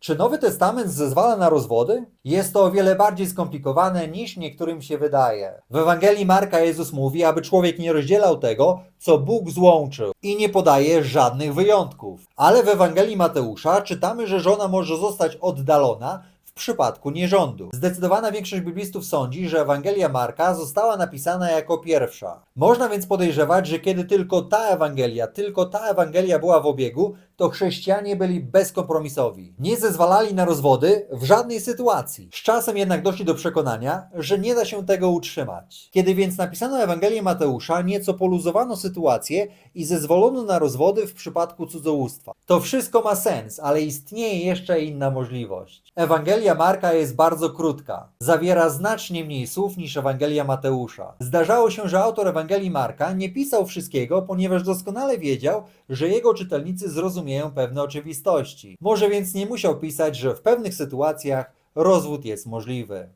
Czy Nowy Testament zezwala na rozwody? Jest to o wiele bardziej skomplikowane niż niektórym się wydaje. W Ewangelii Marka Jezus mówi, aby człowiek nie rozdzielał tego, co Bóg złączył i nie podaje żadnych wyjątków. Ale w Ewangelii Mateusza czytamy, że żona może zostać oddalona przypadku nierządu. Zdecydowana większość biblistów sądzi, że Ewangelia Marka została napisana jako pierwsza. Można więc podejrzewać, że kiedy tylko ta Ewangelia, tylko ta Ewangelia była w obiegu, to chrześcijanie byli bezkompromisowi. Nie zezwalali na rozwody w żadnej sytuacji. Z czasem jednak doszli do przekonania, że nie da się tego utrzymać. Kiedy więc napisano Ewangelię Mateusza, nieco poluzowano sytuację i zezwolono na rozwody w przypadku cudzołóstwa. To wszystko ma sens, ale istnieje jeszcze inna możliwość. Ewangelia Marka jest bardzo krótka. Zawiera znacznie mniej słów niż Ewangelia Mateusza. Zdarzało się, że autor Ewangelii Marka nie pisał wszystkiego, ponieważ doskonale wiedział, że jego czytelnicy zrozumieją pewne oczywistości. Może więc nie musiał pisać, że w pewnych sytuacjach rozwód jest możliwy.